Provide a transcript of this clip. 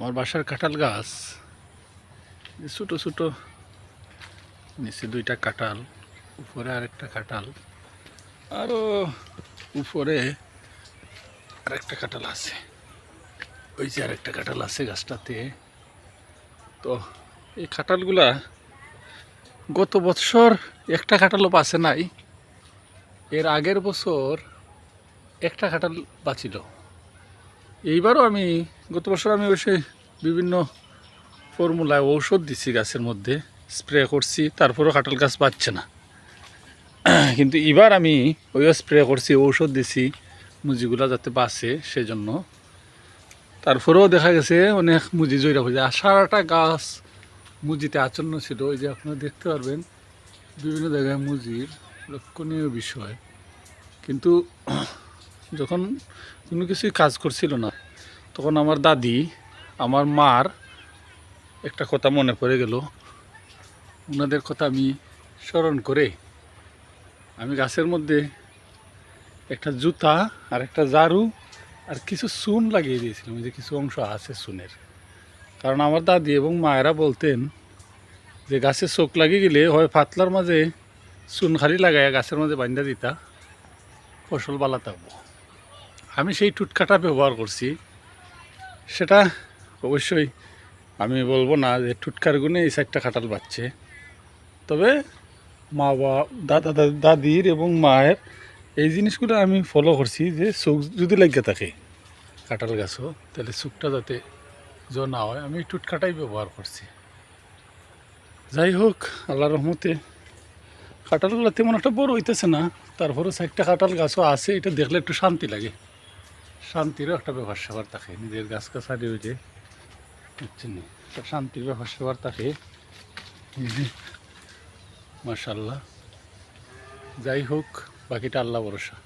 আমার বাসার কাঁঠাল গাছ। ছোটো ছোটো নিচে দুইটা কাঁঠাল, উপরে আরেকটা কাঁঠাল আরও উপরে আরেকটা কাঁঠাল আছে। ওই যে আরেকটা কাঁঠাল আছে গাছটাতে। তো এই কাঁঠালগুলা গত বছর একটা কাঁঠালও পাশে নাই। এর আগের বছর একটা কাঁঠাল বাঁচিল এইবারও আমি গত বছর আমি অবশ্যই বিভিন্ন ফর্মুলায় ঔষধ দিচ্ছি গাছের মধ্যে, স্প্রে করছি, তারপরেও কাঁঠাল গাছ পাচ্ছে না। কিন্তু এবার আমি ওইও স্প্রে করছি, ঔষধ দিছি, মুজিগুলা যাতে বাঁচে সেজন্য। তারপরেও দেখা গেছে অনেক মুজি জয়রা হয়ে যায় আর সারাটা গাছ মুজিতে আচন্ন ছিল। ওই যে আপনারা দেখতে পারবেন, বিভিন্ন জায়গায় মুজির লক্ষণীয় বিষয়। কিন্তু যখন কোনো কিছুই কাজ করছিল না তখন আমার দাদি, আমার মার একটা কথা মনে পড়ে গেল। ওনাদের কথা আমি স্মরণ করে আমি গাছের মধ্যে একটা জুতা আর একটা ঝাড়ু আর কিছু চুন লাগিয়ে দিয়েছিলাম। যে কিছু অংশ আছে চুনের। কারণ আমার দাদি এবং মায়েরা বলতেন যে গাছে চোখ লাগিয়ে গেলে হয় ফাতলার মাঝে চুন খালি লাগাইয়া গাছের মাঝে বান্ধা দিতা, ফসল বালা থাকব আমি সেই টুটকাটা ব্যবহার করছি। সেটা অবশ্যই আমি বলব না যে টুটকার গুণে এই সাইডটা কাঁঠাল বাচ্ছে তবে মা বা দাদা দাদির এবং মায়ের এই জিনিসগুলো আমি ফলো করছি যে চোখ যদি লাগিয়ে থাকে কাঁঠাল গাছও, তাহলে চোখটা যাতে জ না হয়, আমি টুটকাটাই ব্যবহার করছি। যাই হোক আল্লাহ রহমতে কাঁঠালগুলো তেমন একটা বড় হইতেছে না তারপরে সাইডটা কাঁঠাল গাছও আছে, এটা দেখলে একটু শান্তি লাগে। শান্তিরও একটা ব্যাপার স্যাপার থাকে। নিজের গাছ কাছারি যে, বুঝছেন না? শান্তির ব্যাপার স্যাপার থাকে। মার্শাল্লাহ যাই হোক, বাকিটা আল্লাহ ভরসা।